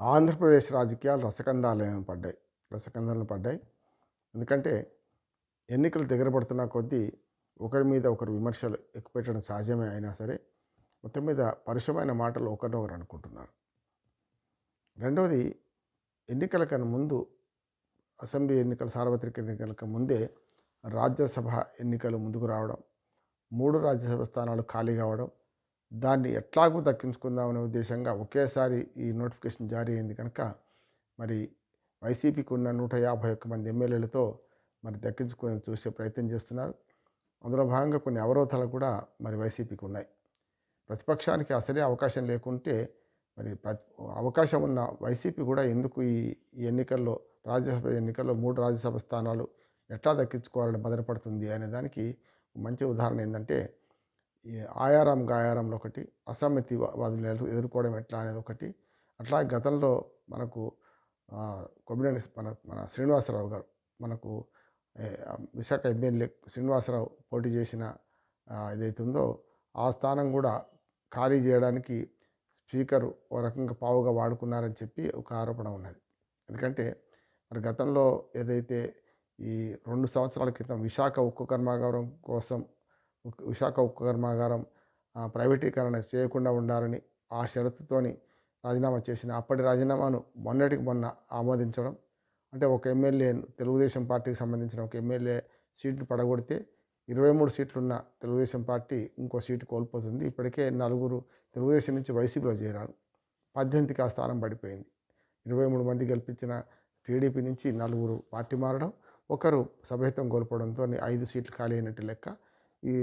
ఆంధ్రప్రదేశ్ రాజకీయాలు రసకందాలను పడ్డాయి. రసకందాలను పడ్డాయి. ఎందుకంటే ఎన్నికలు దగ్గర పడుతున్న కొద్దీ ఒకరి మీద ఒకరు విమర్శలు ఎక్కువ పెట్టడం సహజమే అయినా సరే మొత్తం మీద పరుషమైన మాటలు ఒకరినొకరు అనుకుంటున్నారు. రెండవది ఎన్నికల కన్నా ముందు అసెంబ్లీ ఎన్నికలు సార్వత్రిక ఎన్నికలకు ముందే రాజ్యసభ ఎన్నికలు ముందుకు రావడం మూడు రాజ్యసభ స్థానాలు ఖాళీ కావడం దాన్ని ఎట్లాగూ దక్కించుకుందామనే ఉద్దేశంగా ఒకేసారి ఈ నోటిఫికేషన్ జారీ అయింది కనుక మరి వైసీపీకి ఉన్న నూట యాభై ఒక్క మంది ఎమ్మెల్యేలతో మరి దక్కించుకొని చూసే ప్రయత్నం చేస్తున్నారు. అందులో భాగంగా కొన్ని అవరోధాలు కూడా మరి వైసీపీకి ఉన్నాయి ప్రతిపక్షానికి అసలే అవకాశం లేకుంటే మరి ప్రతి అవకాశం ఉన్న వైసీపీ కూడా ఎందుకు ఈ ఎన్నికల్లో రాజ్యసభ ఎన్నికల్లో మూడు రాజ్యసభ స్థానాలు ఎట్లా దక్కించుకోవాలని బదనపడుతుంది అనే దానికి మంచి ఉదాహరణ ఏంటంటే ఆయారం గాయారంలో ఒకటి అసమ్మతి వాదులు ఎదుర్కోవడం ఎట్లా అనేది ఒకటి. అట్లా గతంలో మనకు ఆ, కొమ్మినేని మన మన శ్రీనివాసరావు గారు మనకు విశాఖ ఎమ్మెల్యే శ్రీనివాసరావు పోటీ చేసిన ఆ, ఏదైతే ఉందో ఆ స్థానం కూడా ఖాళీ చేయడానికి స్పీకర్ ఓ రకంగా పావుగా వాడుకున్నారని చెప్పి ఒక ఆరోపణ ఉన్నది. ఎందుకంటే మరి గతంలో ఏదైతే ఈ రెండు సంవత్సరాల క్రితం విశాఖ ఉక్కు కర్మాగారం కోసం విశాఖ ఉక్కు కర్మాగారం ప్రైవేటీకరణ చేయకుండా ఉండాలని ఆ షరతుతోని రాజీనామా చేసిన అప్పటి రాజీనామాను మొన్నటికి మొన్న ఆమోదించడం అంటే ఒక ఎమ్మెల్యే తెలుగుదేశం పార్టీకి సంబంధించిన ఒక ఎమ్మెల్యే సీట్లు పడగొడితే ఇరవై మూడు సీట్లున్న తెలుగుదేశం పార్టీ ఇంకో సీటు కోల్పోతుంది. ఇప్పటికే నలుగురు తెలుగుదేశం నుంచి వైసీపీలో చేరారు. పద్దెనిమిదికి ఆ స్థానం పడిపోయింది. ఇరవై మూడు మంది గెలిపించిన టీడీపీ నుంచి నలుగురు పార్టీ మారడం ఒకరు సభ్యత్వం కోల్పోవడంతో ఐదు సీట్లు ఖాళీ అయినట్టు లెక్క ఈ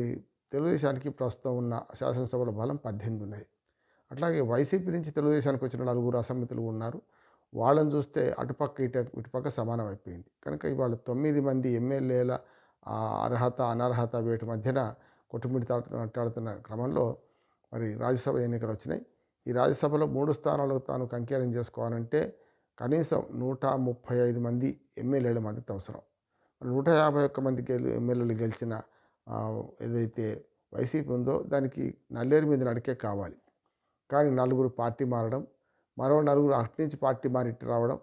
తెలుగుదేశానికి ప్రస్తుతం ఉన్న శాసనసభల బలం పద్దెనిమిది ఉన్నాయి. అట్లాగే వైసీపీ నుంచి తెలుగుదేశానికి వచ్చిన నలుగురు అసమ్మతులు ఉన్నారు. వాళ్ళని చూస్తే అటుపక్క ఇటు ఇటుపక్క సమానం అయిపోయింది. కనుక ఇవాళ తొమ్మిది మంది ఎమ్మెల్యేల అర్హత అనర్హత వీటి మధ్యన కొట్టుమిడి మాట్లాడుతున్న క్రమంలో మరి రాజ్యసభ ఎన్నికలు వచ్చినాయి. ఈ రాజ్యసభలో మూడు స్థానాలు తాను కంకేరం చేసుకోవాలంటే కనీసం నూట ముప్పై ఐదు మంది ఎమ్మెల్యేల మద్దతు అవసరం. నూట యాభై ఒక్క మంది గెలు ఎమ్మెల్యేలు గెలిచిన ఏదైతే వైసీపీ ఉందో దానికి నల్లేరు మీద నడికే కావాలి. కానీ నలుగురు పార్టీ మారడం మరో నలుగురు అటు నుంచి పార్టీ మారి రావడం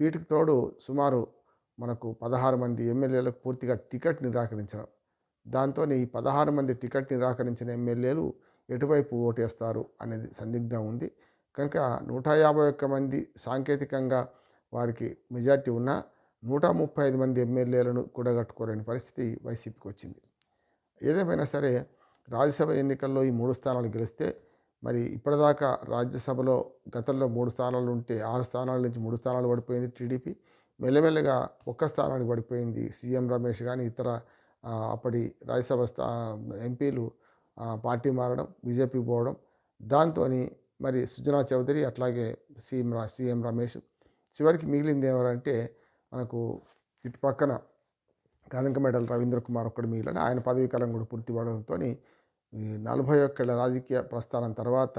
వీటికి తోడు సుమారు మనకు పదహారు మంది ఎమ్మెల్యేలకు పూర్తిగా టికెట్ నిరాకరించడం. దాంతో ఈ పదహారు మంది టికెట్ నిరాకరించిన ఎమ్మెల్యేలు ఎటువైపు ఓటేస్తారు అనేది సందిగ్ధం ఉంది. కనుక నూట యాభై ఒక్క మంది సాంకేతికంగా వారికి మెజార్టీ ఉన్నా నూట ముప్పై ఐదు మంది ఎమ్మెల్యేలను కూడగట్టుకోలేని పరిస్థితి వైసీపీకి వచ్చింది. ఏదేమైనా సరే రాజ్యసభ ఎన్నికల్లో ఈ మూడు స్థానాలు గెలిస్తే మరి ఇప్పటిదాకా రాజ్యసభలో గతంలో మూడు స్థానాలు ఉంటే ఆరు స్థానాల నుంచి మూడు స్థానాలు పడిపోయింది టీడీపీ. మెల్లమెల్లగా ఒక్క స్థానానికి పడిపోయింది సీఎం రమేష్ కానీ ఇతర అప్పటి రాజ్యసభ స్థా ఎంపీలు పార్టీ మారడం బీజేపీ పోవడం దాంతో మరి సుజనా చౌదరి అట్లాగే సీఎం రా సీఎం రమేష్ చివరికి మిగిలింది ఏమంటే మనకు ఇటు పక్కన కనకమెడల రవీంద్ర కుమార్ ఒక్కడు మిగిలిన ఆయన పదవీ కాలం కూడా పూర్తి పడడంతో ఈ నలభై ఒక్కళ్ళ రాజకీయ ప్రస్థానం తర్వాత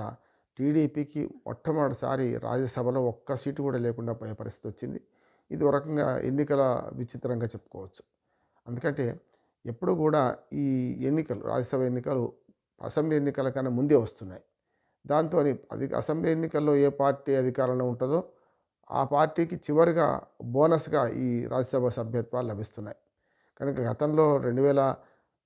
టీడీపీకి మొట్టమొదటిసారి రాజ్యసభలో ఒక్క సీటు కూడా లేకుండా పోయే పరిస్థితి వచ్చింది. ఇది ఒక రకంగా ఎన్నికల విచిత్రంగా చెప్పుకోవచ్చు. ఎందుకంటే ఎప్పుడు కూడా ఈ ఎన్నికలు రాజ్యసభ ఎన్నికలు అసెంబ్లీ ఎన్నికల కన్నా ముందే వస్తున్నాయి. దాంతో అది అసెంబ్లీ ఎన్నికల్లో ఏ పార్టీ అధికారంలో ఉంటుందో ఆ పార్టీకి చివరిగా బోనస్గా ఈ రాజ్యసభ సభ్యత్వాలు లభిస్తున్నాయి. కనుక గతంలో రెండు వేల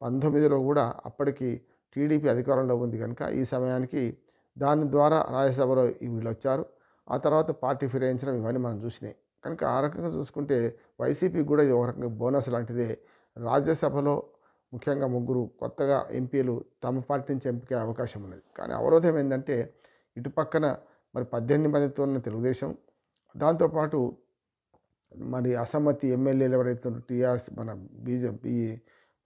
పంతొమ్మిదిలో కూడా అప్పటికి టీడీపీ అధికారంలో ఉంది కనుక ఈ సమయానికి దాని ద్వారా రాజ్యసభలో వీళ్ళు వచ్చారు. ఆ తర్వాత పార్టీ ఫిరాయించడం ఇవన్నీ మనం చూసినాయి. కనుక ఆ రకంగా చూసుకుంటే వైసీపీ కూడా ఇది ఒక రకంగా బోనస్ లాంటిదే. రాజ్యసభలో ముఖ్యంగా ముగ్గురు కొత్తగా ఎంపీలు తమ పార్టీ నుంచి ఎంపికే అవకాశం ఉన్నది. కానీ అవరోధం ఏంటంటే ఇటు పక్కన మరి పద్దెనిమిది మందితో ఉన్న తెలుగుదేశం దాంతోపాటు మరి అసమ్మతి ఎమ్మెల్యేలు ఎవరైతే టీఆర్ఎస్ మన బీజేపీ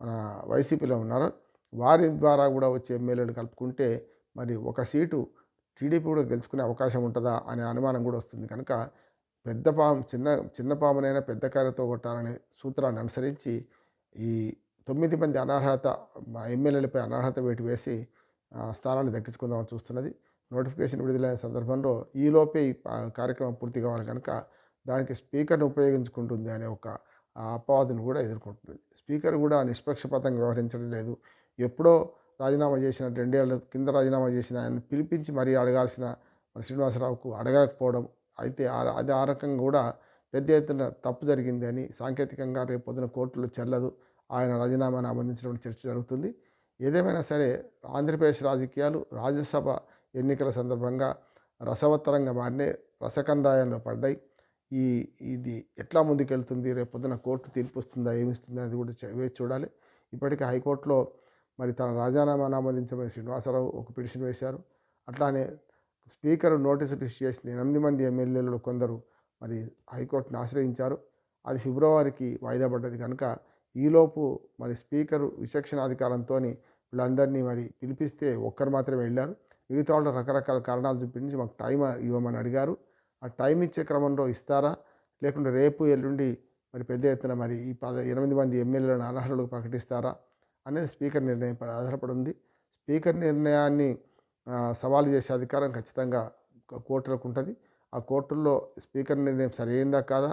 మన వైసీపీలో ఉన్నారో వారి ద్వారా కూడా వచ్చే ఎమ్మెల్యేలు కలుపుకుంటే మరి ఒక సీటు టీడీపీ కూడా గెలుచుకునే అవకాశం ఉంటుందా అనే అనుమానం కూడా వస్తుంది. కనుక పెద్ద పాము చిన్న చిన్న పామునైనా పెద్ద కార్యతో కొట్టాలనే సూత్రాన్ని అనుసరించి ఈ తొమ్మిది మంది అనర్హత ఎమ్మెల్యేలపై అనర్హత వేటు వేసి స్థానాన్ని దక్కించుకుందామని చూస్తున్నది. నోటిఫికేషన్ విడుదలైన సందర్భంలో ఈలోపే ఈ కార్యక్రమం పూర్తి కావాలి. కనుక దానికి స్పీకర్ని ఉపయోగించుకుంటుంది అనే ఒక ఆ అపవాదును కూడా ఎదుర్కొంటుంది. స్పీకర్ కూడా నిష్పక్షపాతంగా వ్యవహరించడం లేదు. ఎప్పుడో రాజీనామా చేసిన రెండేళ్ళ కింద రాజీనామా చేసిన ఆయన పిలిపించి మరీ అడగాల్సిన మన శ్రీనివాసరావుకు అడగకపోవడం అయితే ఆ- అది ఆ రకంగా కూడా పెద్ద ఎత్తున తప్పు జరిగింది అని సాంకేతికంగా రేపు పొద్దున కోర్టులో చెల్లదు. ఆయన రాజీనామాను ఆమోదించినటువంటి చర్చ జరుగుతుంది. ఏదేమైనా సరే ఆంధ్రప్రదేశ్ రాజకీయాలు రాజ్యసభ ఎన్నికల సందర్భంగా రసవత్తరంగా మారినే రసకందాయంలో పడ్డాయి. ఈ ఇది ఎట్లా ముందుకెళ్తుంది? రేపు పొద్దున కోర్టు తీర్పు వస్తుందా? ఏమిస్తుందా? అది కూడా చే- వేచి చూడాలి. ఇప్పటికే హైకోర్టులో మరి తన రాజీనామాను ఆమోదించమని శ్రీనివాసరావు ఒక పిటిషన్ వేశారు. అట్లానే స్పీకర్ నోటీసులు ఇష్యూ చేసిన ఎనిమిది మంది ఎమ్మెల్యేలు కొందరు మరి హైకోర్టును ఆశ్రయించారు. అది ఫిబ్రవరికి వాయిదా పడ్డది కనుక ఈలోపు మరి స్పీకర్ విచక్షణాధికారంతో వీళ్ళందరినీ మరి పిలిపిస్తే ఒక్కరు మాత్రమే వెళ్ళారు. మిగతా వాళ్ళు రకరకాల కారణాలు చూపించి మాకు టైం ఇవ్వమని అడిగారు. ఆ టైం ఇచ్చే క్రమంలో ఇస్తారా? లేకుంటే రేపు ఎల్లుండి మరి పెద్ద ఎత్తున మరి ఈ పద ఎనిమిది మంది ఎమ్మెల్యేలను అనర్హులకు ప్రకటిస్తారా? అనేది స్పీకర్ నిర్ణయం ఆధారపడి ఉంది. స్పీకర్ నిర్ణయాన్ని సవాలు చేసే అధికారం ఖచ్చితంగా కోర్టులకు ఉంటుంది. ఆ కోర్టుల్లో స్పీకర్ నిర్ణయం సరైందా కాదా?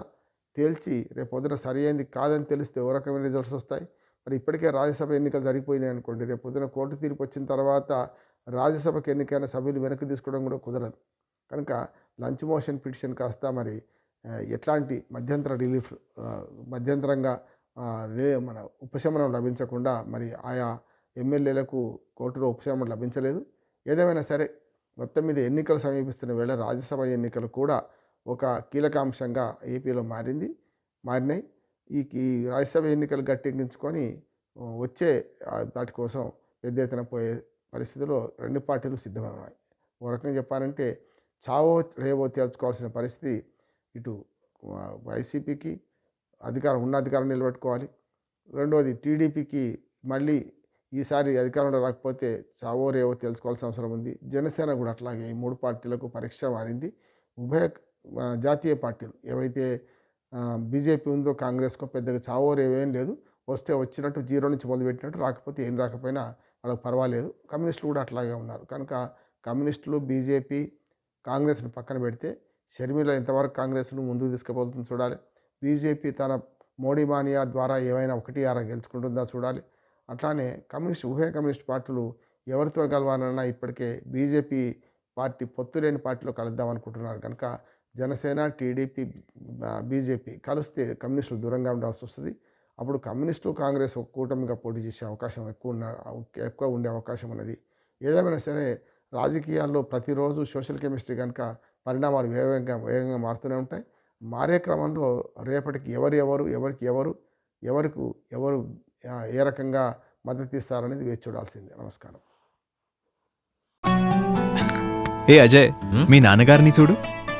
తేల్చి రేపు పొద్దున సరైంది కాదని తెలిస్తే ఓ రకమైన రిజల్ట్స్ వస్తాయి. మరి ఇప్పటికే రాజ్యసభ ఎన్నికలు జరిగిపోయినాయి అనుకోండి రేపు పొద్దున కోర్టు తీర్పు వచ్చిన తర్వాత రాజ్యసభకు ఎన్నికైన సభ్యులు వెనక్కి తీసుకోవడం కూడా కుదరదు. కనుక లంచ్ మోషన్ పిటిషన్ కాస్త మరి ఎట్లాంటి మధ్యంతర రిలీఫ్ మధ్యంతరంగా మన ఉపశమనం లభించకుండా మరి ఆయా ఎమ్మెల్యేలకు కోర్టులో ఉపశమనం లభించలేదు. ఏదేమైనా సరే మొత్తం మీద ఎన్నికలు సమీపిస్తున్న వేళ రాజ్యసభ ఎన్నికలు కూడా ఒక కీలకాంశంగా ఏపీలో మారింది మారినాయి. ఈ ఈ రాజ్యసభ ఎన్నికలు గట్టెక్కించుకొని వచ్చే వాటి కోసం పెద్ద ఎత్తున పోయే పరిస్థితిలో రెండు పార్టీలు సిద్ధమయ్యాయి ఓ రకంగా చెప్పాలంటే చావో రేవో తేల్చుకోవాల్సిన పరిస్థితి ఇటు వైసీపీకి అధికారం ఉన్న అధికారం నిలబెట్టుకోవాలి. రెండవది టీడీపీకి మళ్ళీ ఈసారి అధికారంలో రాకపోతే చావో రేవో తెలుసుకోవాల్సిన అవసరం ఉంది. జనసేన కూడా అట్లాగే ఈ మూడు పార్టీలకు పరీక్ష మారింది. ఉభయ జాతీయ పార్టీలు ఏవైతే బీజేపీ ఉందో కాంగ్రెస్కో పెద్దగా చావో రేవేం లేదు. వస్తే వచ్చినట్టు జీరో నుంచి మొదలుపెట్టినట్టు రాకపోతే ఏం రాకపోయినా వాళ్ళకి పర్వాలేదు. కమ్యూనిస్టులు కూడా అట్లాగే ఉన్నారు. కనుక కమ్యూనిస్టులు బీజేపీ కాంగ్రెస్ను పక్కన పెడితే షర్మిల ఇంతవరకు కాంగ్రెస్ను ముందుకు తీసుకుపోతుందో చూడాలి. బీజేపీ తన మోడీ మానియా ద్వారా ఏమైనా ఒకటి ఆరా గెలుచుకుంటుందా చూడాలి. అట్లానే కమ్యూనిస్ట్ ఉభయ కమ్యూనిస్ట్ పార్టీలు ఎవరితో కలవాలన్నా ఇప్పటికే బీజేపీ పార్టీ పొత్తు లేని పార్టీలో కలుద్దాం అనుకుంటున్నారు కనుక జనసేన టీడీపీ బీజేపీ కలిస్తే కమ్యూనిస్టులు దూరంగా ఉండాల్సి వస్తుంది. అప్పుడు కమ్యూనిస్టులు కాంగ్రెస్ ఒక కూటమిగా పోటీ చేసే అవకాశం ఎక్కువ ఉన్న ఎక్కువ ఉండే అవకాశం ఉన్నది ఏదేమైనా సరే రాజకీయాల్లో ప్రతిరోజు సోషల్ కెమిస్ట్రీ కనుక పరిణామాలు వేగంగా వేగంగా మారుతూనే ఉంటాయి. మారే క్రమంలో రేపటికి ఎవరు ఎవరు ఎవరికి ఎవరు ఎవరికి ఎవరు ఏ రకంగా మద్దతు ఇస్తారనేది వేచి చూడాల్సిందే. నమస్కారం. ఏ అజయ్ మీ నాన్నగారిని చూడు.